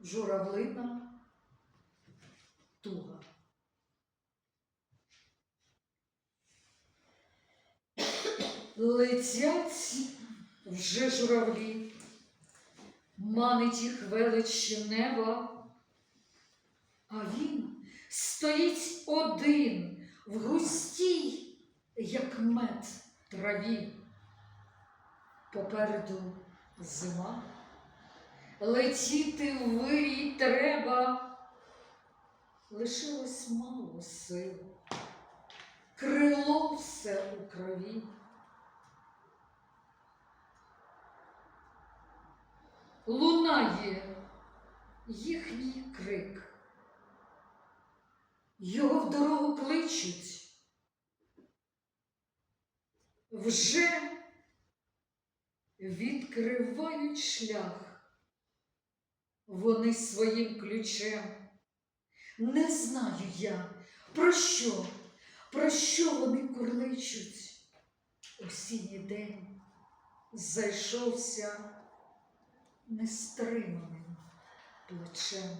журавлина туга. Летять вже журавлі, манить їх велич неба, а він стоїть один в густій, як мед траві. Попереду зима, летіти вирій треба, лишилось мало сил, крило все у крові. Лунає їхній крик. Його в дорогу кличуть. Вже відкривають шлях вони своїм ключем. Не знаю я, про що, про що вони курличуть. Осінній день зайшовся нестриманим плечем.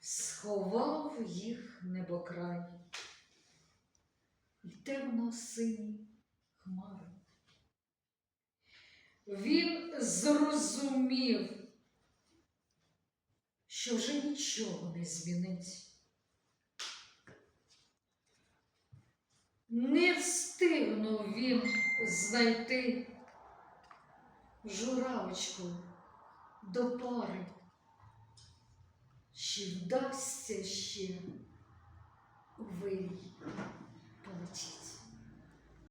Сховав їх небокрай і темно сині хмари. Він зрозумів, що вже нічого не змінить. Не встигнув він знайти журавочку до пари. Чи вдасться ще у вирій полетіти?